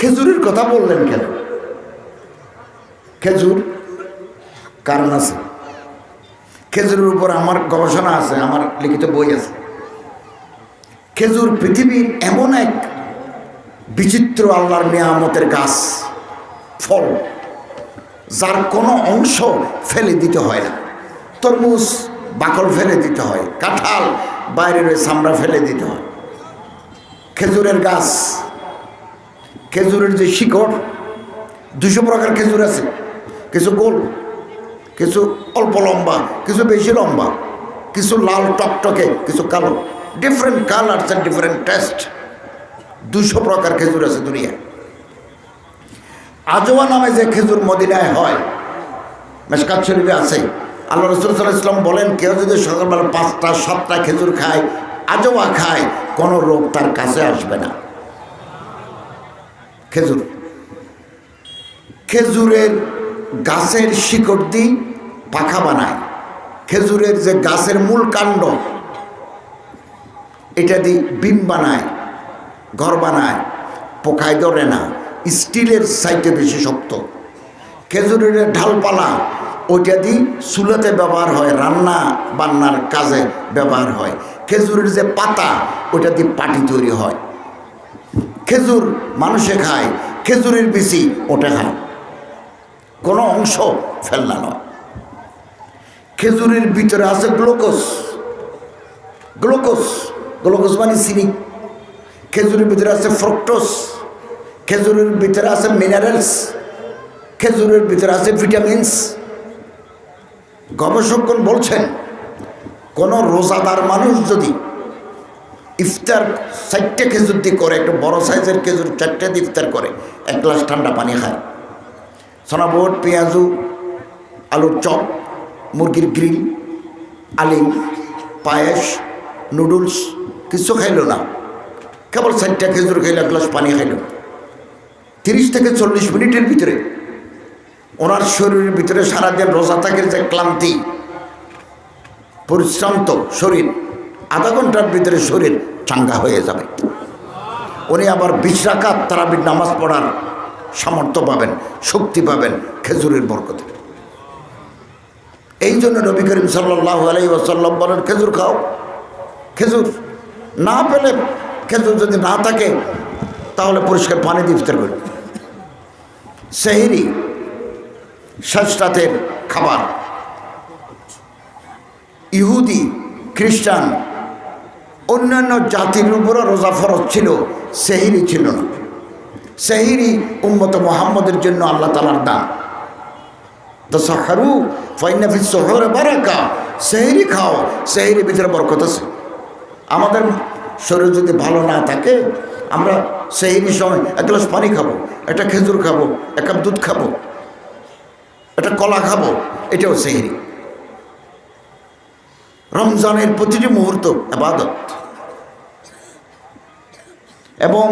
খেজুরের কথা বললেন কেন? খেজুর কারণ আছে। খেজুরের উপর আমার গবেষণা আছে, আমার লিখিত বই আছে। খেজুর পৃথিবীর এমন এক বিচিত্র আল্লাহর নিয়ামতের গাছ, ফল, যার কোনো অংশ ফেলে দিতে হয় না। তরমুজ, বাকল ফেলে দিতে হয়, কাঁঠাল বাইরের চামড়া ফেলে দিতে হয়। খেজুরের গাছ খেজুরের যে শিকড় দুশো প্রকার খেজুর আছে। কিছু গোল, কিছু অল্প লম্বা, কিছু বেশি লম্বা, কিছু লাল টকটকে, কিছু কালো। Different colours and different taste দুশো প্রকার খেজুর আছে দুনিয়ায়। আজোয়া নামে যে খেজুর মদিনায় হয় মেসকাত শরীফে আছে। আল্লাহ রসুল সাল্লাহ ইসলাম বলেন, কেউ যদি সকালবেলা পাঁচটা, সাতটা খেজুর খায় আজোয়া খায়, কোনো রোগ তার কাছে আসবে না। খেজুর। খেজুরের গাছের শিকড় দিয়ে পাখা বানায়। খেজুরের যে গাছের মূল কাণ্ড, এটা দিয়ে বিম বানায়, ঘর বানায়, পোকায় ধরে না, স্টিলের সাইডে বেশি শক্ত। খেজুরের ঢালপালা, ওইটা দিয়ে চুলাতে ব্যবহার হয়, রান্না বান্নার কাজে ব্যবহার হয়। খেজুরের যে পাতা, ওইটা দিয়ে পাটি তৈরি হয়। খেজুর মানুষে খায়, খেজুরের বিচি ওটা খায় কোনো অংশ ফেলনা নয়। খেজুরের ভিতরে আছে গ্লুকোজ। গ্লুকোজ গ্লুকোজ মানে চিনি। খেজুরের ভিতরে আছে ফ্রুক্টোজ। খেজুরের ভিতরে আছে মিনারেলস। খেজুরের ভিতরে আছে ভিটামিনস। গবেষকগণ বলছেন, কোনো রোজাদার মানুষ যদি ইফতার চারটে খেজুর দিয়ে করে, একটু বড় সাইজের খেজুর চারটে দিয়ে ইফতার করে, এক গ্লাস ঠান্ডা পানি খায়। সোনাবোট, পেঁয়াজু, আলুর চপ, মুরগির গ্রিল, আলিম, পায়েস, নুডলস, কিছু খাইলো না। কেবল চারটা খেজুর খাইল, এক গ্লাস পানি খাইলো। তিরিশ থেকে চল্লিশ মিনিটের ভিতরে ওনার শরীরের ভিতরে সারাদিন রোজা থাকের যে ক্লান্তি, পরিশ্রান্ত শরীর। আধা ঘণ্টার ভিতরে শরীর চাঙ্গা হয়ে যাবে। উনি আবার বিশ রাকাত তারাবির নামাজ পড়ার সামর্থ্য পাবেন, শক্তি পাবেন, খেজুরের বরকতে। এই জন্য নবী করিম সাল্লাহ আলাই ওসাল্লাম বলেন, খেজুর খাও। খেজুর না পেলে খেজুর যদি না থাকে, তাহলে পরিষ্কার পানি দিয়ে ইফতার করি সেহিরি খাবার। ইহুদি, খ্রিস্টান অন্যান্য জাতির উপরও রোজা ফরজ ছিল সেহিরি ছিল না। সেহিরি উম্মত মোহাম্মদের জন্য আল্লাহ তালার দান। তো সাহারু ফাইনাফিস শহরে বারাকা সেহেরি খাও সেহেরি ভিতরে বরকত আছে। আমাদের শরীর যদি ভালো না থাকে, আমরা সেহেরির সময় এক গ্লাস পানি খাব, একটা খেজুর খাব, এক কাপ দুধ খাব, একটা কলা খাব, এটাও সেহেরি রমজানের প্রতিটি মুহূর্ত আবাদত এবং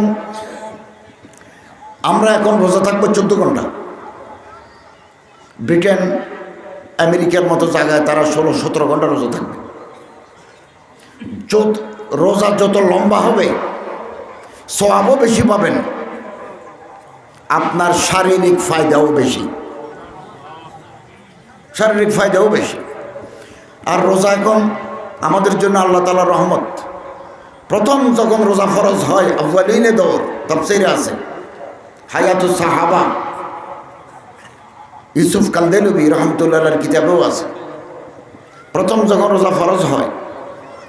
আমরা এখন রোজা থাকব চোদ্দ ঘণ্টা। ব্রিটেন, আমেরিকার মতো জায়গায় তারা ষোলো, সতেরো ঘণ্টা রোজা থাকবে। যত রোজা যত লম্বা হবে সবাবও বেশি পাবেন। আপনার শারীরিক ফায়দাও বেশি। শারীরিক ফায়দাও বেশি। আর রোজা এখন আমাদের জন্য আল্লাহ তালার রহমত। প্রথম যখন রোজা ফরজ হয় আফগালিনে দৌড় তফসিরে আছে। হায়াতুস সাহাবা, ইউসুফ কান্দেলবি রহমতুল্লাহর কিতাবেও আছে। প্রথম যখন রোজা ফরজ হয়,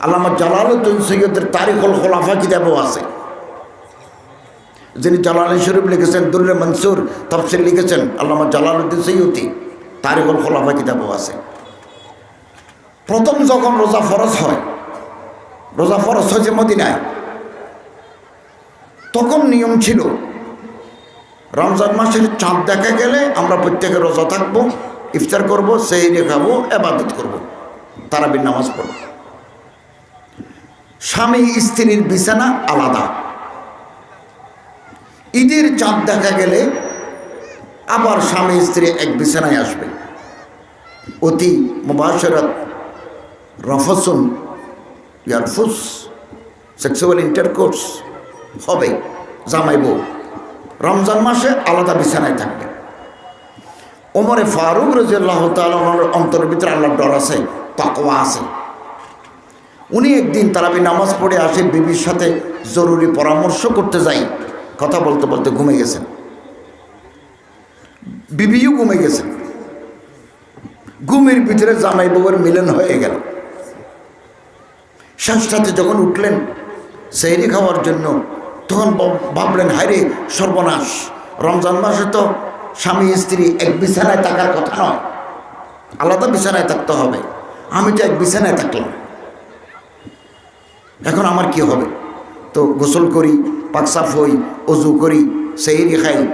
আল্লামা জালালুদ্দিন সৈয়দের তারিখুল খোলাফা কিতাবেও আছে। যিনি জালাল শরীফ লিখেছেন দুর্রে মনসুর তফসিল লিখেছেন, আল্লামা জালালুদ্দিন সৈয়দি তারিখুল খোলাফা কিতাবেও আছে। প্রথম যখন রোজা ফরজ হয়, রোজা ফরজ হয়েছে মদিনায়, তখন নিয়ম ছিল, রমজান মাসের চাঁদ দেখা গেলে আমরা প্রত্যেকে রোজা থাকব, ইফতার করব সেই খাব, এবাদত করব, তারাবির নামাজ পড়ব। স্বামী স্ত্রীর বিছানা আলাদা। ঈদের চাঁদ দেখা গেলে আবার স্বামী স্ত্রী এক বিছানায় আসবে। অতি মুবাসরত রফসুন ইয়ারফুস সেক্সুয়াল ইন্টারকোর্স হবে জামাইব রমজান মাসে আলাদা বিছানায় থাকবে। ওমরে ফারুক রাজিয়াল্লাহ তালার অন্তরের ভিতরে আল্লাহর ডর আছে, তাকওয়া আছে। উনি একদিন তারাবি নামাজ পড়ে আসে, বিবির সাথে জরুরি পরামর্শ করতে যাই কথা বলতে বলতে ঘুমে গেছেন। বিবিও ঘুমে গেছেন। ঘুমের ভিতরে জামাই বাবুর মিলন হয়ে গেল। সাথে যখন উঠলেন সেহরি খাওয়ার জন্য, তখন ভাব- ভাবলেন, হায়রে, সর্বনাশ। রমজান মাসে তো স্বামী, স্ত্রী এক বিছানায় থাকার কথা নয়। আলাদা বিছানায় থাকতে হবে। আমি তো এক বিছানায় থাকলাম। এখন আমার কি হবে? তো গোসল করি পাকসাফ হই, অজু করি, সেহরি খাই।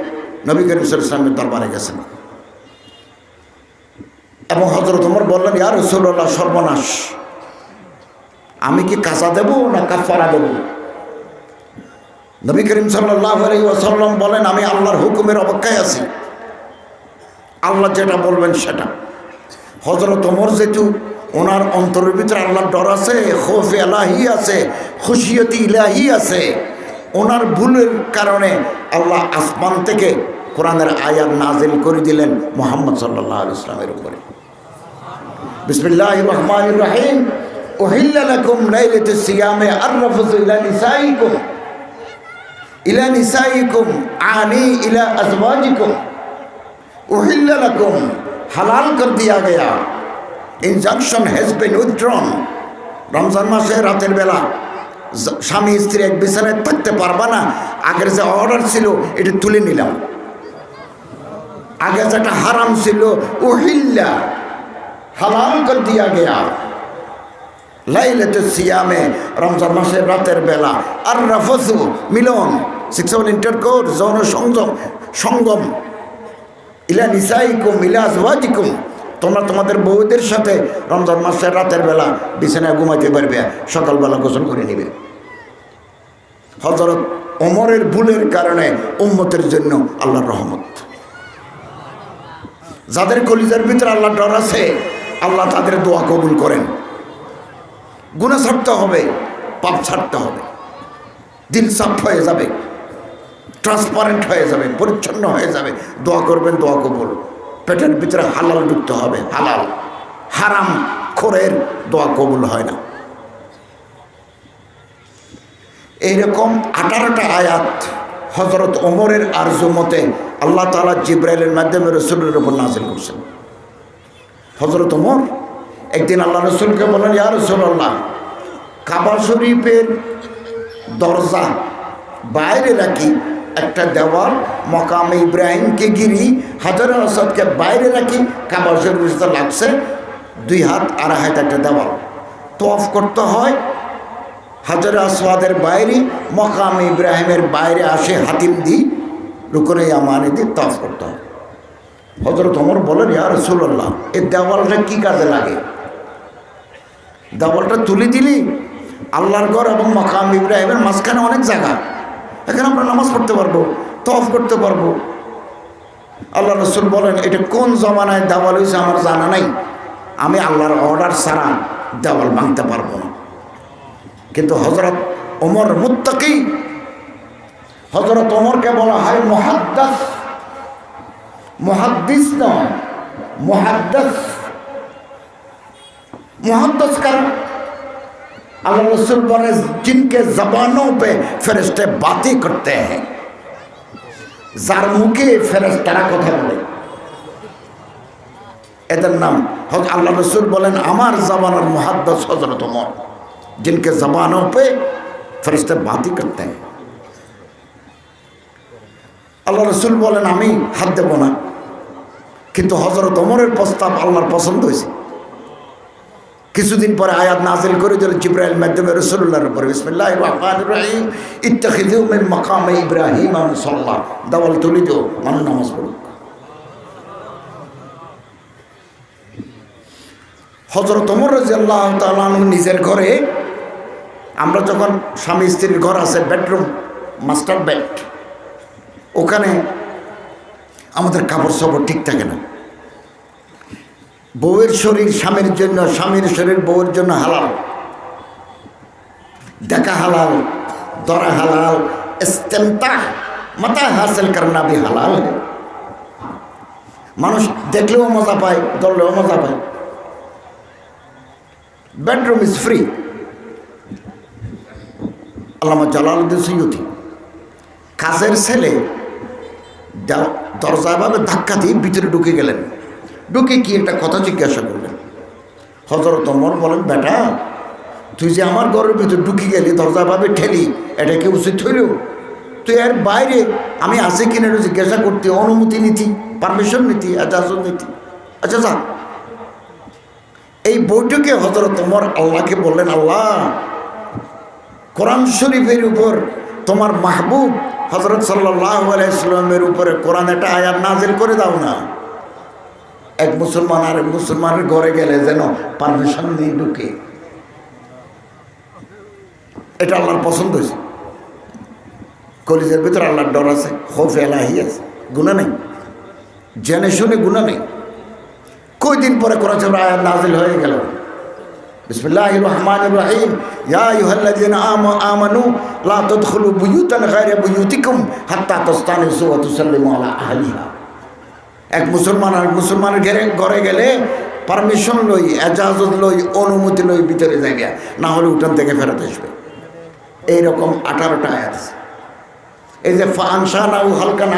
নবী করিম সাল্লামের দরবারে গেছেন। এবং হজরত ওমর বললেন ইয়ার রসুল্লাহ সর্বনাশ। আমি কি কাঁচা দেব না কাফারা দেব? নবী করিম ওসাল্লাম বলেন, আমি আল্লাহর হুকুমের অপেক্ষায় আছি। আল্লাহ যেটা বলবেন সেটা। হজরত ওমর যেহেতু ওনার অন্তরের ভিতরে আল্লাহর ডর আছে, খোফ এলাহি আছে, খুশিয়তি ইলাহি আছে, ওনার ভুলের কারণে আল্লাহ আসমান থেকে কোরআনের আয়াত নাজিল করে দিলেন মোহাম্মদ সাল্লাহ ইসলামের উপরে। বিসমিল্লাহ রহমান রহিম। ওহিল্লা লাকুম লাইলাতু সিয়ামে আররাফতু ইলা নিসাইকুম। ইলা নিসাইকুম আনি ইলা আজওয়াজিকুম। ওহিল্লা লাকুম, হালাল কর দিয়া Gaya. Injunction has been withdrawn. Ramzan মাসে রাতের বেলা স্বামী স্ত্রী এক বিছানায় থাকতে পারবা না। আগের যে অর্ডার ছিল, এটা তুলে নিলাম। আগে যেটা হারাম ছিল ওহিল্লা হালাল কর দিয়া গয়া। লাইলাতে সিয়ামে রমজান মাসের রাতের বেলা। আর রাফসু মিলন সিক্স সেভেন ইন্টার কোর্স যৌন সংযম সঙ্গম। ইলা নিসাইকুম, ইলা আজওয়াজিকুম। তোমরা তোমাদের বউদের সাথে রমজান মাসের রাতের বেলা বিছানায় ঘুমাইতে পারবে, সকালবেলা গোসল করে নিবে। হজরত অমরের ভুলের কারণে উম্মতের জন্য আল্লাহর রহমত। যাদের কলিজার ভিতরে আল্লাহ ডর আছে, আল্লাহ তাদের দোয়া কবুল করেন। গুণা ছাড়তে হবে, পাপ ছাড়তে হবে। দিল সাফ হয়ে যাবে ট্রান্সপারেন্ট হয়ে যাবে, পরিচ্ছন্ন হয়ে যাবে। দোয়া করবেন, দোয়া কবুল। পেটের ভিতরে হালাল ঢুকতে হবে, হালাল। হারাম খোরের দোয়া কবুল হয় না। এইরকম আঠারোটা আয়াত হজরত ওমরের আরজুমতে আল্লাহ তালা জিব্রাইলের মাধ্যমে রসুলের উপর নাজিল করছেন। হজরত ওমর একদিন আল্লাহ রসুলকে বলেন ইয়া রসুল্লাহ কাবা শরীফের দরজা বাইরে রাখি, একটা দেওয়াল, মকাম ইব্রাহিমকে গিরি হাজার আসাদকে বাইরে রাখি, কাবা শরীফের সাথে লাগছে দুই হাত আড়াই হাত একটা দেওয়াল। তফ করতে হয়, হাজার আসওয়াদের বাইরে, মকাম ইব্রাহিমের বাইরে আসে হাতিম দি, রুকনে আমানে দিয়ে তফ করতে হয়। হজরত অমর বলেন ইয়া রসুল্লাহ এই দেওয়ালটা কী কাজে লাগে? ডাবলটা তুলে দিলি, আল্লাহর ঘর এবং মাকাম ইব্রাহিমের মাঝখানে অনেক জায়গা। এখানে আমরা নামাজ পড়তে পারব তফ করতে পারব। আল্লাহ রসুল বলেন, এটা কোন জমানায় দেওয়াল হয়েছে আমার জানা নাই। আমি আল্লাহর অর্ডার ছাড়া দেওয়াল ভাঙতে পারব না। কিন্তু হজরত ওমর মুত্তাকি হজরত ওমরকে বলা হয় মহাদ্দাস। মহাদ্দিস নয়, মহাদ্দাস। मुहद्दस कारण अल्लाह रसूल बोले जिनके जबानों पे फरिश्ते बातें करते हैं যার মুখে ফেরেস্তারা কথা বলে এদের নাম হজ- আল্লাহ রসুল বলেন আমার জবানের মুহাদ্দাস হজরত ওমর जिनके जबानों पे फरिश्ते बातें करते हैं আল্লাহ রসুল বলেন আমি হাত দেব না কিন্তু হজরত ওমরের প্রস্তাব আল্লাহর পছন্দ হয়েছে কিছুদিন পরে আয়াত নাজিল করে দিল জিব্রাইল মাধ্যমে রসুল্লাহর উপরে। বিসমিল্লাহ রহমান মিন মাকামে ইব্রাহিম মুসাল্লাহ দাওয়াল তুলি দিও, মানুষ নামাজ পড়ুক। হজরত ওমর রাজিয়াল্লাহ তাআলা নিজের ঘরে, আমরা যখন স্বামী স্ত্রীর ঘর আছে, বেডরুম, মাস্টার বেড ওখানে আমাদের কাপড় সাপড় ঠিক থাকে না। বউয়ের শরীর স্বামীর জন্য, স্বামীর শরীর বউয়ের জন্য হালাল। দেখা হালাল দরা হালাল, ইস্তেমতা মাতা হাসিল করনা বি হালাল। মানুষ দেখলেও মজা পায়, ধরলেও মজা পায়। Bedroom is free Allama Jalaluddin Syedi, কাজের ছেলে দা- দরজা ভাবে ধাক্কা দিয়ে ভিতরে ঢুকে গেলেন। ঢুকে কি একটা কথা জিজ্ঞাসা করলেন? হজরত অমর বলেন, বেটা, তুই যে আমার ঘরের ভিতরে ঢুকে গেলি, দরজা ভাবে ঠেলি, এটা কি উচিত হইল? তুই এর বাইরে আমি আছে কিনা এটা জিজ্ঞাসা করতে, অনুমতি নিতি পারমিশন নিতি এজাজত নিতি। আচ্ছা যা এই বইটুকে হজরত অমর আল্লাহকে বললেন, আল্লাহ, কোরআন শরীফের উপর তোমার মাহবুব হজরত সাল্লাহ আলাইসলামের উপরে কোরআন একটা আয়াত নাজিল করে দাও না। এক মুসলমান আর এক মুসলমানের ঘরে গেলে যেন পারমিশন নিয়ে ঢুকে। এটা আল্লাহর পছন্দ হয়েছে। কলিজের ভিতরে আল্লাহর ডর আছে, খোফ এলাহি আছে গুণা নেই। জেনে শুনে গুণা নেই। কই দিন পরে কোরআন শরীফের আয়াত নাজিল হয়ে গেল। বিসমিল্লাহ রহমান রহিম। ইয়া আমানু এক মুসলমান আর মুসলমানের ঘরে ঘরে গেলে পারমিশন লই, এজাজত লই, অনুমতি লই ভিতরে জায়গা। না হলে উঠান থেকে ফেরত আসবে। এইরকম আঠারোটা আয়াত আছে। এই যে ফানসা না হালকা না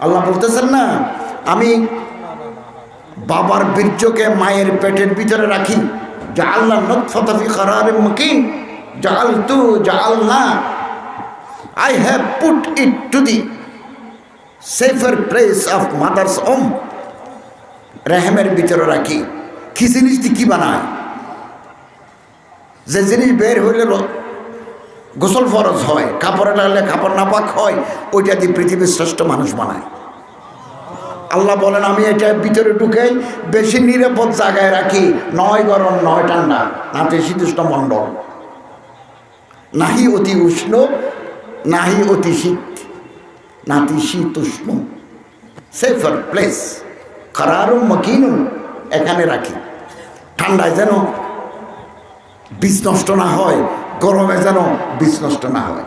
আল্লাহ বলতেছেন না, আমি বাবার বীর্যকে মায়ের পেটের ভিতরে রাখি। যা আল্লাহ নতফি করার মকিন। জাল তু জাল না I have put it to the safer place of mother's womb রেহেমের ভিতরে রাখি কি জিনিস দিয়ে কি বানায় যে জিনিস বের হইলে গোসল ফরজ হয় কাপড়ে লাগলে কাপড় নাপাক হয় ওইটা দিয়ে পৃথিবীর শ্রেষ্ঠ মানুষ বানায় আল্লাহ বলেন আমি এটা ভিতরে ঢুকে বেশি নিরাপদ জায়গায় রাখি। নয় গরম, নয় ঠান্ডা। নাতে শীতুষ্ণ মণ্ডল। নাহি অতি উষ্ণ, নাহি অতি শীত। নাতি শীত উষ্ণ সেফার প্লেস কারারও মকিনুন এখানে রাখি। ঠান্ডায় যেন বীজ নষ্ট না হয়, গরমে যেন বীজ নষ্ট না হয়।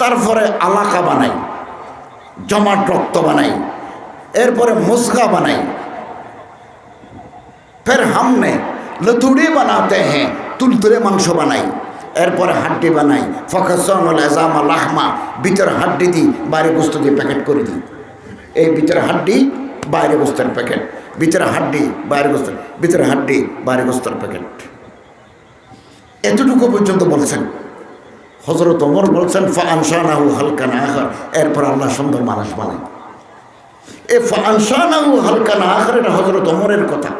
তারপরে আলাকা বানাই, জমাট রক্ত বানাই, এরপরে মুসগা বানাই। ফের হামনে লতুড়ি বানাতে হ্যাঁ তুলতুলে মাংস বানাই। এরপরে হাড্ডি বানাই। এজামা লাহমা ভিতরে হাড্ডি দিই, বাইরে বস্তু দিয়ে প্যাকেট করে দিই। এই ভিতরে হাড্ডি, বাইরে বস্তুর প্যাকেট। ভিতরে হাড্ডি, বাইরে বস্তু ভিতরে হাড্ডি, বাইরে বস্তুর প্যাকেট। এতটুকু পর্যন্ত বলছেন। হজরত ওমর বলছেন ফানসানাহু হালকা না আখার। এরপর আল্লাহ সুন্দর মানুষ বানায় এ ফানসানাহু হালকা না আখার এটা হজরত ওমরের কথা।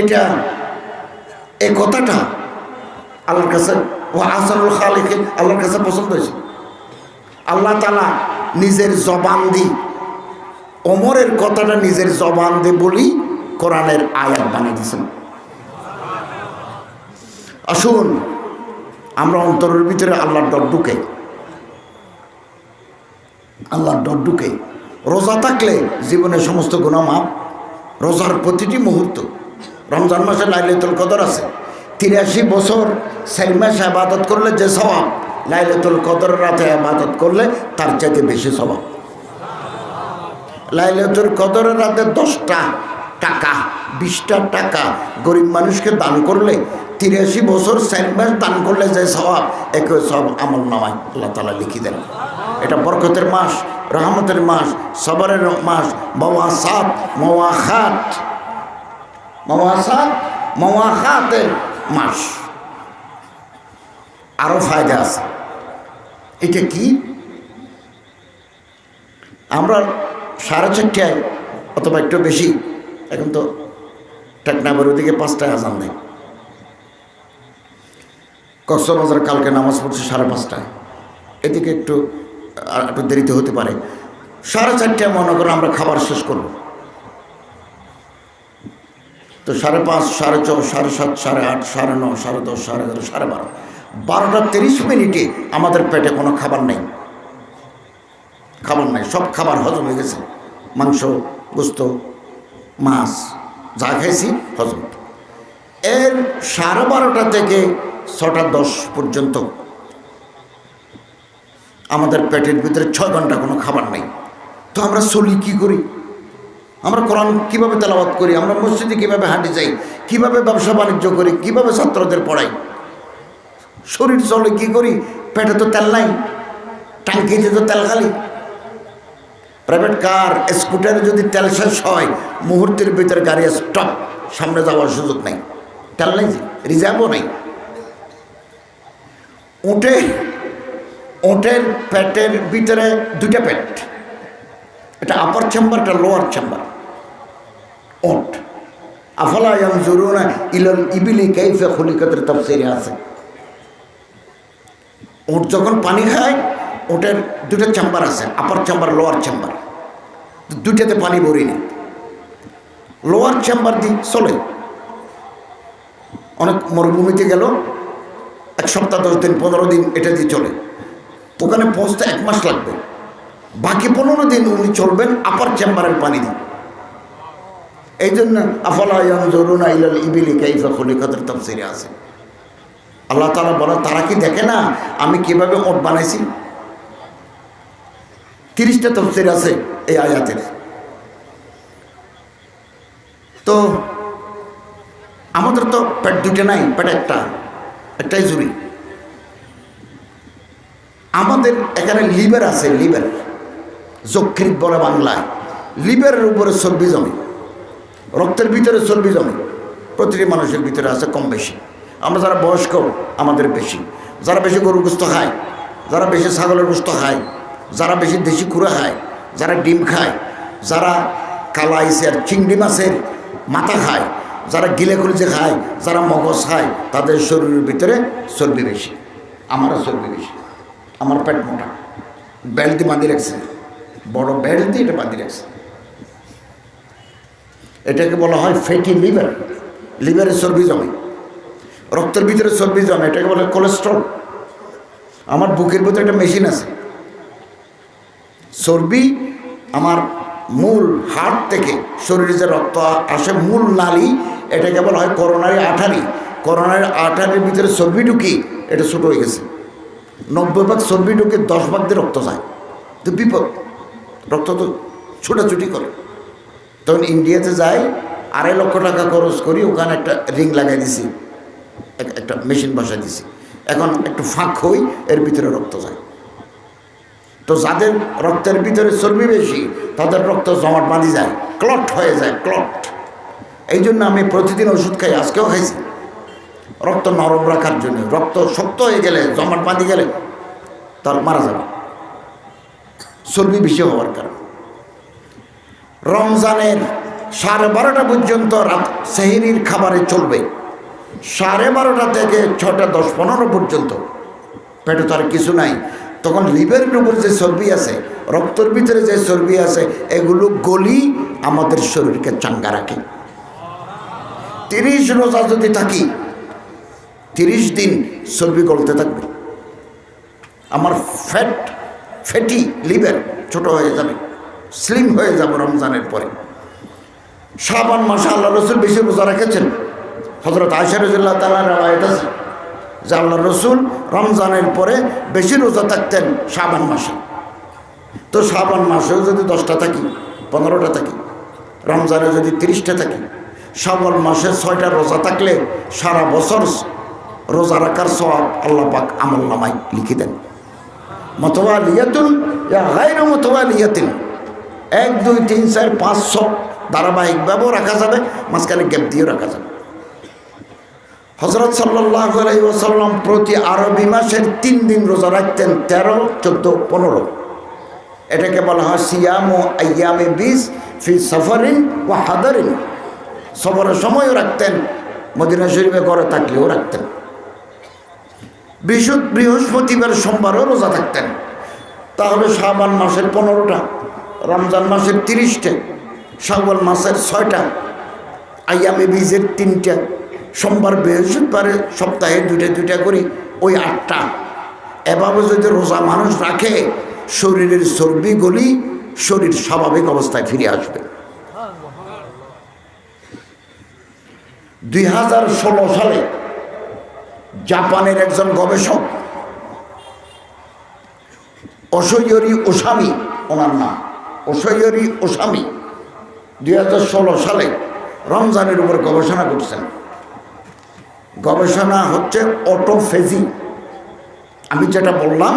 এটা এই কথাটা আল্লাহর কাছে ও আসানুল খালিকে আল্লাহর কাছে পছন্দ হয়েছে। আল্লাহ তালা নিজের জবান দি অমরের কথাটা নিজের জবান দি বলি, কোরআনের আয়াত বানিয়ে দিয়েছেন। আসুন, আমরা অন্তরের ভিতরে আল্লাহর ডর ঢুকে আল্লাহর ডর ঢুকে রোজা থাকলে জীবনের সমস্ত গুণা মাপ রোজার প্রতিটি মুহূর্ত, রমজান মাসে লাইলাতুল কদর আছে। তিরাশি বছর চার মাস আবাদত করলে যে স্বভাব লাইলাতুল কদর রাতে আবাদত করলে তার চাইতে বেশি স্বভাব লাইলাতুল কদরের রাতে দশটা টাকা, বিশটা টাকা গরিব মানুষকে দান করলে তিরাশি বছর চার মাস দান করলে যে স্বভাব একই সব আমল নামায় আল্লাহ তালা লিখি দেন। এটা বরকতের মাস, রহমতের মাস, সবরের মাস মওয়া সাত মওয়া খাত মাস। আরও ফায়দা আছে। এটা কি? আমরা সাড়ে চারটায় অথবা একটু বেশি, এখন তো টেকনাবের ওদিকে পাঁচটায় আজান নেই কক্সবাজার কালকে নামাজ পড়ছে সাড়ে পাঁচটায়। এদিকে একটু একটু দেরিতে হতে পারে। সাড়ে চারটায় মনে করো আমরা খাবার শেষ করব। তো সাড়ে পাঁচ, সাড়ে ছ, সাড়ে সাত, সাড়ে আট, সাড়ে ন সাড়ে দশ, সাড়ে এগারো, সাড়ে বারো। বারোটা তিরিশ মিনিটে আমাদের পেটে কোনো খাবার নেই। খাবার নাই, সব খাবার হজম হয়ে গেছে। মাংস গোস্ত মাছ, যা খাইছি হজম। এর সাড়ে বারোটা থেকে ছটা দশ পর্যন্ত আমাদের পেটের ভিতরে ছয় ঘণ্টা কোনো খাবার নেই। তো আমরা চলি কী করি? আমরা কোরআন কীভাবে তেলাওয়াত করি, আমরা মসজিদে কীভাবে হাঁটি যাই, কীভাবে ব্যবসা বাণিজ্য করি, কীভাবে ছাত্রদের পড়াই? শরীর চলে কি করি? পেটে তো তেল নাই, টাঙ্কিতে তো তেল খালি। প্রাইভেট কার স্কুটারে যদি তেল শেষ হয়, মুহূর্তের ভিতরে গাড়ি স্টপ সামনে যাওয়ার সুযোগ নেই। তেল নেই রিজার্ভও নেই। উঠে ওটের পেটের ভিতরে দুইটা পেট, এটা আপার চেম্বার এটা লোয়ার চেম্বার ওট আফলা ইয়ানজুরুনা ইলাল ইবিলি কাইফা খুলিকাতের তাফসীরে আছে। ওট যখন পানি খায় ওটের দুটো চেম্বার আছে আপার চেম্বার লোয়ার চেম্বার দুইটাতে পানি ভরি না লোয়ার চেম্বার দিয়ে চলে। অনেক মরুভূমিতে গেল। এক সপ্তাহ, দশ দিন, পনেরো দিন এটা দিয়ে চলে। ওখানে পৌঁছতে এক মাস লাগবে। বাকি পনেরো দিন উনি চলবেন আপার চেম্বারের পানি দিয়ে। এই জন্য আফলা ইয়ানজুরুন ইলাল ইবিলি কাইফা খুলিকাতের তাফসীরে আছে। আল্লাহ তাআলা বলেন, তারা কি দেখে না আমি কীভাবে ওট বানাইছি? তিরিশটা তফসির আছে এই আয়াতের। তো আমাদের তো পেট দুটো নাই, পেট একটা, একটাই জুড়ি। আমাদের এখানে লিভার আছে, লিভার। যকৃত বলে বাংলায়। লিভারের উপরে চর্বি জমে। রক্তের ভিতরে চর্বি জমে প্রতিটি মানুষের ভিতরে আছে কম বেশি। আমরা যারা বয়স্ক, আমাদের বেশি। যারা বেশি গরুর গোস্ত খায়, যারা বেশি ছাগলের গোস্ত খায়, যারা বেশি দেশি কুড়া খায়, যারা ডিম খায়, যারা কালাইসের চিংড়ি মাছের মাথা খায়, যারা গিলে খুলছে খায়, যারা মগজ খায়, তাদের শরীরের ভিতরে চর্বি বেশি। আমারও চর্বি বেশি। আমার পেট মোটা। বেল্ট দিয়ে বাঁধিয়ে রাখছে। বড় বেল্ট দিয়ে এটা বাঁধিয়ে রাখছে। এটাকে বলা হয় ফ্যাটি লিভার লিভারের চর্বি জমে। রক্তের ভিতরে চর্বি জমে, এটাকে বলে কোলেস্ট্রল আমার বুকের ভিতরে একটা মেশিন আছে। চর্বি আমার মূল হার্ট থেকে শরীরে যে রক্ত আসে, মূল নালি, এটাকে বলা হয় করোনারি আঠারি করোনারি আঠারির ভিতরে চর্বি ঢুকি, এটা ছোটো হয়ে গেছে। নব্বই ভাগ চর্বি ঢুকে দশ ভাগ দিয়ে রক্ত যায়। তো বিপদ। রক্ত তো ছোটাছুটি করে। তখন ইন্ডিয়াতে যাই, আড়াই লক্ষ টাকা খরচ করি, ওখানে একটা রিং লাগাই দিছি। একটা মেশিন বসাই দিছি। এখন একটু ফাঁক হই, এর ভিতরে রক্ত যায়। তো যাদের রক্তের ভিতরে চর্বি বেশি, তাদের রক্ত জমাট বাঁধি যায়, ক্লট হয়ে যায়, ক্লট। এই জন্য আমি প্রতিদিন ওষুধ খাই, আজকেও খাইছি। রক্ত নরম রাখার জন্য, রক্ত শক্ত হয়ে গেলে, জমাট বাঁধি গেলে, তার মারা যাবে। চর্বি বেশি হওয়ার কারণে। রমজানের সাড়ে বারোটা পর্যন্ত রাত সেহিরির খাবারে চলবে। সাড়ে বারোটা থেকে ছটা দশ পনেরো পর্যন্ত। পেটে তার কিছু নাই। তখন লিভারের উপর যে চর্বি আছে, রক্তর ভিতরে যে চর্বি আছে, এগুলো গলি আমাদের শরীরকে চাঙ্গা রাখে। তিরিশ রোজা যদি থাকি, তিরিশ দিন চর্বি গলতে থাকবে। আমার ফ্যাট ফ্যাটি লিভার ছোট হয়ে যাবে। স্লিম হয়ে যাব রমজানের পরে। শ্রাবণ মাসে আল্লাহ রসুল বেশি রোজা রেখেছেন। হজরত আয়সা রজুল্লাহ তালা রায়ত আছে যে আল্লাহ রসুল রমজানের পরে বেশি রোজা থাকতেন শ্রাবণ মাসে। তো শ্রাবণ মাসেও যদি দশটা থাকি, পনেরোটা থাকি, রমজানে যদি তিরিশটা থাকি শ্রাবণ মাসে ছয়টা রোজা থাকলে সারা বছর রোজা রাখার সব আল্লাহ পাক আমল নামায় লিখে দেন। মতোয়া লিয়াতুন মতোয়া লিয়াতিন এক, দুই, তিন, চার, পাঁচ, ছ ধারাবাহিকভাবেও রাখা যাবে, মাঝখানে গ্যাপ দিয়েও রাখা যাবে। হজরত সাল্লাহ প্রতি আরবি মাসের তিন দিন রোজা রাখতেন তেরো, চোদ্দ, পনেরো। এটাকে বলা হয় সিয়াম ও আয়ামে বিষ ফি সফরিন ও হাদারিন। সফরের সময়ও রাখতেন, মদিনা শরীফে ঘরে থাকলেও রাখতেন। বৃহস্প বৃহস্পতিবার সোমবারও রোজা থাকতেন। তাহলে শাবান মাসের পনেরোটা। রমজান মাসের তিরিশটা, শাওয়াল মাসের ছয়টা, আয়ামে বীজের তিনটা, সোমবার বৃহস্পতিবারে সপ্তাহে দুইটা দুইটা করি ওই আটটা। এভাবে যদি রোজা মানুষ রাখে, শরীরের চর্বি, গলি, শরীর স্বাভাবিক অবস্থায় ফিরে আসবে। দুই হাজার ষোলো সালে জাপানের একজন গবেষক অসৈয়রি ওস্বামী ওনার নাম। অসৈয়রি ওস্বামী দুই সালে রমজানের উপর গবেষণা করছেন। গবেষণা হচ্ছে অটোফেজি। আমি যেটা বললাম,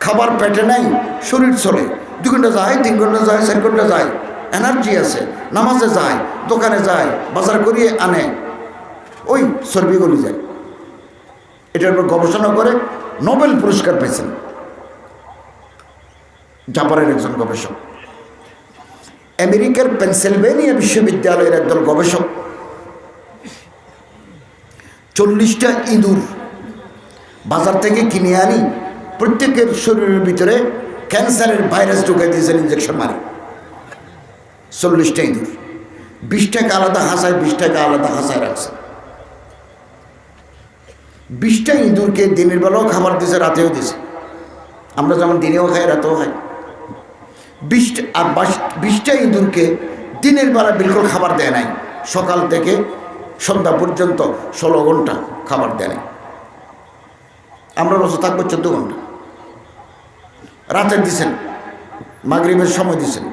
খাবার পেটে নাই, শরীর চলে। দু ঘণ্টা যায়, তিন ঘণ্টা যায়, চার ঘণ্টা যায়, এনার্জি আছে, নামাজে যায়, দোকানে যায়, বাজার করিয়ে আনে, ওই চর্বি গলি যায়। এটার উপর গবেষণা করে নোবেল পুরস্কার পেয়েছেন। জাপানের একজন গবেষক। আমেরিকার পেনসিলভেনিয়া বিশ্ববিদ্যালয়ের একদল গবেষক। চল্লিশটা ইঁদুর বাজার থেকে কিনে আনি, প্রত্যেকের শরীরের ভিতরে ক্যান্সারের ভাইরাস ঢুকাই দিয়েছেন ইঞ্জেকশন মারে। চল্লিশটা ইঁদুর। বিশ টাকা আলাদা হাসায়, বিশ টাকা আলাদা হাসায় রাখছে। বিশটা ইঁদুরকে দিনের বেলাও খাবার দিয়েছে, রাতেও দিয়েছে। আমরা যেমন দিনেও খাই, রাতেও খাই। বিশটা আর বিশটা ইঁদুরকে দিনের বেলা বিলকুল খাবার দেয় নাই। সকাল থেকে সন্ধ্যা পর্যন্ত ষোলো ঘণ্টা খাবার দেয় নাই। আমরা রোজা থাকব চোদ্দ ঘণ্টা। রাতে দিছেন, মাগরিবের সময় দিছেন,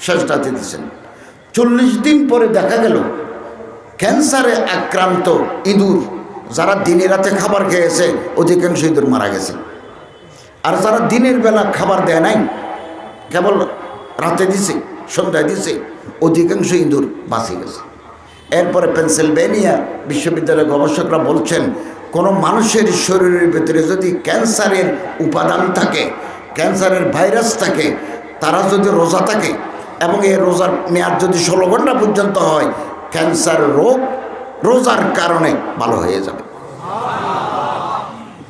শেষ রাতে দিছেন। চল্লিশ দিন পরে দেখা গেল, ক্যান্সারে আক্রান্ত ইঁদুর যারা দিনে রাতে খাবার খেয়েছে, অধিকাংশ ইঁদুর মারা গেছে। আর যারা দিনের বেলা খাবার দেয় নাই কেবল রাতে দিছে, সন্ধ্যায় দিছে, অধিকাংশ ইঁদুর বাঁচে গেছে। এরপরে পেনসিলভেনিয়া বিশ্ববিদ্যালয়ের গবেষকরা বলছেন, কোনো মানুষের শরীরের ভিতরে যদি ক্যান্সারের উপাদান থাকে, ক্যান্সারের ভাইরাস থাকে, তারা যদি রোজা থাকে এবং এই রোজার মেয়াদ যদি ষোলো ঘণ্টা পর্যন্ত হয়, ক্যান্সার রোগ রোজার কারণে ভালো হয়ে যাবে।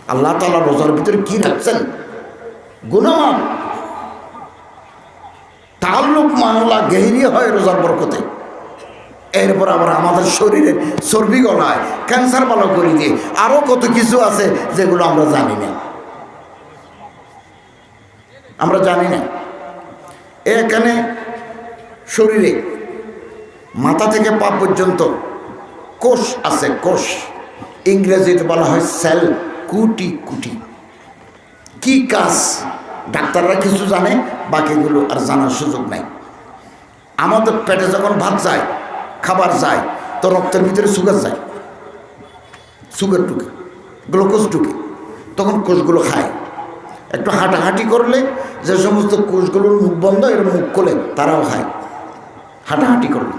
আল্লাহ তালা রোজার ভিতরে কি রাখছেন? গুণমান। তাল্লুক মামলা গেহিরি হয় রোজার বরকতে। এরপর আবার আমাদের শরীরে চর্বি গলায়, ক্যান্সার ভালো করে দিয়ে আরও কত কিছু আছে যেগুলো আমরা জানি না। আমরা জানি না। এখানে শরীরে মাথা থেকে পা পর্যন্ত কোষ আছে, কোষ। ইংরেজিতে বলা হয় সেল কুটি কুটি। কি কাজ? ডাক্তাররা কিছু জানে, বাকিগুলো আর জানার সুযোগ নাই। আমাদের পেটে যখন ভাত যায়, খাবার যায়, তো রক্তের ভিতরে সুগার যায়। সুগার ঢুকে গ্লুকোজ ঢুকে, তখন কোষগুলো খায়। একটু হাঁটাহাঁটি করলে যে সমস্ত কোষগুলোর মুখ বন্ধ এর মুখ খোলে, তারাও খায়। হাঁটাহাঁটি করলে।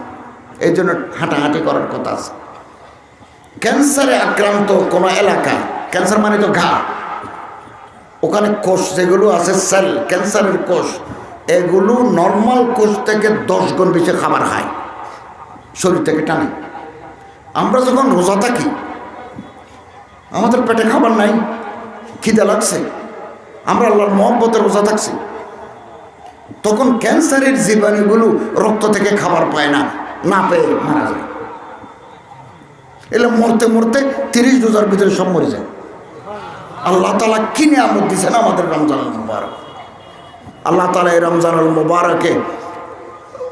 এই জন্য হাঁটাহাঁটি করার কথা আছে। ক্যান্সারে আক্রান্ত কোনো এলাকা, ক্যান্সার মানে তো ঘা। ওখানে কোষ যেগুলো আছে, সেল, ক্যান্সারের কোষ, এগুলো নর্মাল কোষ থেকে দশ গুণ বেশি খাবার খায়, শরীর থেকে টানে। আমরা যখন রোজা থাকি, আমাদের পেটে খাবার নাই, খিদে লাগছে, আমরা আল্লাহর মহব্বতে রোজা থাকছি, তখন ক্যান্সারের জীবাণুগুলো রক্ত থেকে খাবার পায় না না পেয়ে মারা যায়। এলে মরতে মরতে তিরিশ রোজার ভিতরে সব মরে যায়। আল্লাহ তালা কিনে আমদ দিচ্ছেন আমাদের রমজান মুবারক? আল্লাহ তালা এই রমজান মুবারকে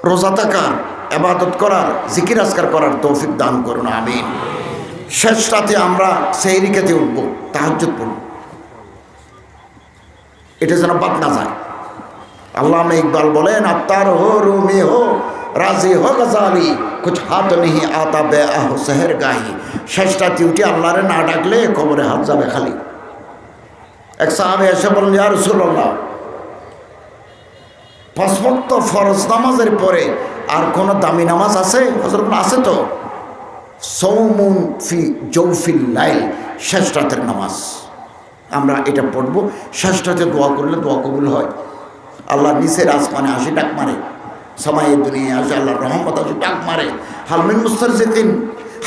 রোজা থাকার আবাদত করার, জিকির আজকার করার তৌফিক দান করুন, আমিন। শেষ রাতে আমরা সেই রিকেতে উঠব, তাহাজ্জুদ পড়ব। এটা যেন বাদ না যায়। আল্লাহ ইকবাল বলেন আত্মার হো, রুমি হো, রাজি হো গজালি, কুছ হাত নেই আতা বে আহ শহর গাহি। শেষ রাতে উঠে আল্লাহরে না ডাকলে কবরে হাত যাবে খালি। এক সাহাবে এসে বললেন, ইয়া রসুল্লাহ পাঁচভক্ত ফরজ নামাজের পরে আর কোনো দামি নামাজ আছে? হজরত আছে তো। সৌমুন ফি জৌফিল লাইল, শেষ রাতের নামাজ। আমরা এটা পড়ব, শেষ রাতে দোয়া করলে দোয়া কবুল হয়। আল্লাহ নিচের আসমানে আসি, ডাক মারে। সময়ের দুনিয়া আসে, আল্লাহর রহমত আসে, ডাক মারে। হালমিন মুস্তারজিকিন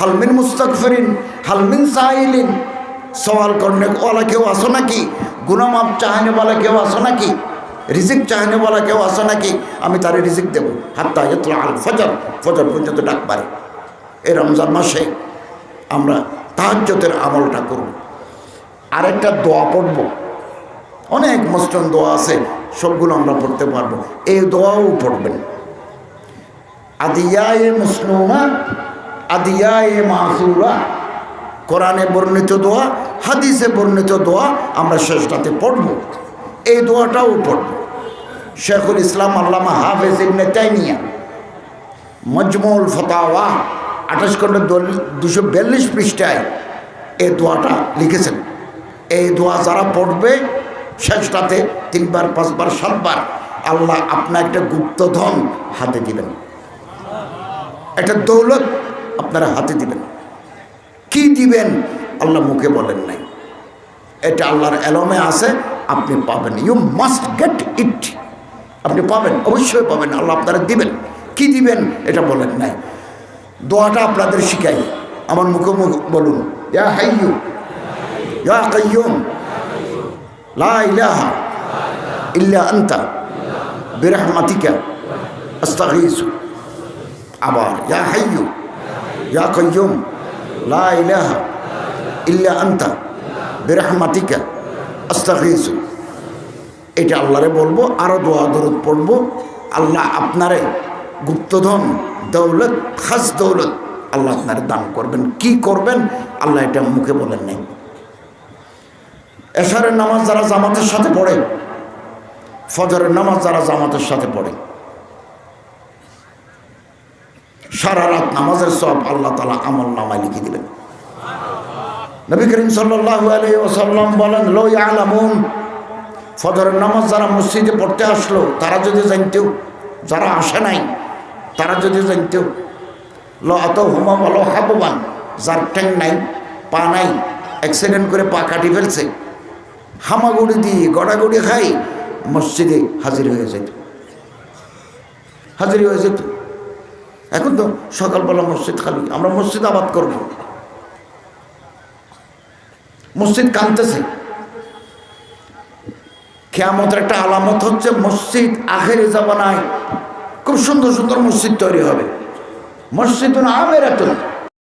হালমিন মুস্তাকফরিন হালমিন সাইলিন সওয়াল করনে ওলা কেউ আসো নাকি? গুনামাপ চাহানে বলা কেউ আসো নাকি? রিজিক চাহানে বলা কেউ আসো নাকি? আমি তারে রিজিক দেবো। হাত্তা ইতলা আল ফজর ফজর পর্যন্ত ডাক পারে এই রমজান মাসে আমরা তাহাজ্যতের আমলটা করব। আরেকটা দোয়া পড়ব। অনেক মস্তন দোয়া আছে, সবগুলো আমরা পড়তে পারব। এই দোয়াও পড়বেন। আদিয়ায়ে মুসনুমা, আদিয়ায়ে মাসুরা কোরআনে বর্ণিত দোয়া, হাদিসে বর্ণিত দোয়া আমরা শেষটাতে পড়ব। এই দোয়াটাও পড়ব। শেখুল ইসলাম আল্লামা হাফেজ ইবনে তাইমিয়া মজমুল ফতাওয়া, আঠাশ খন্ড দুশো বিয়াল্লিশ পৃষ্ঠায় এই দোয়াটা লিখেছেন। এই দোয়া যারা পড়বে শেষটাতে তিনবার, পাঁচবার, সাতবার আল্লাহ আপনার একটা গুপ্তধন হাতে দিবেন। একটা দৌলত আপনারা হাতে দিবেন। কি দিবেন? আল্লাহ মুখে বলেন নাই। এটা আল্লাহর এলমে আছে, আপনি পাবেন। ইউ মাস্ট গেট ইট আপনি পাবেন, অবশ্যই পাবেন। আল্লাহ আপনারা দিবেন। কি দিবেন? এটা বলেন নাই। দোয়াটা আপনাদের শিখাই। আমার মুখে মুখ বলুন। ইয়া লা ইল্লা আবার, ইয়া হাইয়ু ইয়া লা ইল্লা এটা আল্লাহরে বলব আরও দোয়া দরদ পড়ব। আল্লাহ আপনারে গুপ্তধন, দৌলত, খাস দৌলত আল্লাহ আপনারে দান করবেন। কি করবেন? আল্লাহ এটা মুখে বলেন নাই। এশারের নামাজ যারা জামাতের সাথে পড়ে, ফজরের নামাজ যারা জামাতের সাথে পড়ে সারা রাত নামাজের সব আল্লাহ তালা আমল নামায় লিখে দিলেন। নবী করিম ওয়াসাল্লাম বলেন, লো ইয়ালামুন, ফজরের নামাজ যারা মসজিদে পড়তে আসলো, তারা যদি জানতেও, যারা আসে নাই, তারা যদি জানতেও, ল অত হুমা বলো হাববান, যার ঠ্যাং নাই, পা নাই অ্যাক্সিডেন্ট করে পা কাটি ফেলছে, হামাগুড়ি দিয়ে গড়াগড়ি খাই মসজিদে হাজির হয়ে যেত। হাজির হয়ে যেত। এখন তো সকালবেলা মসজিদ খালি, আমরা মসজিদ আবাদ করব। মসজিদ কানতেছে খেয়ামতের একটা আলামত হচ্ছে মসজিদ আখেরে জামানায় খুব সুন্দর সুন্দর মসজিদ তৈরি হবে। মসজিদ আমের এত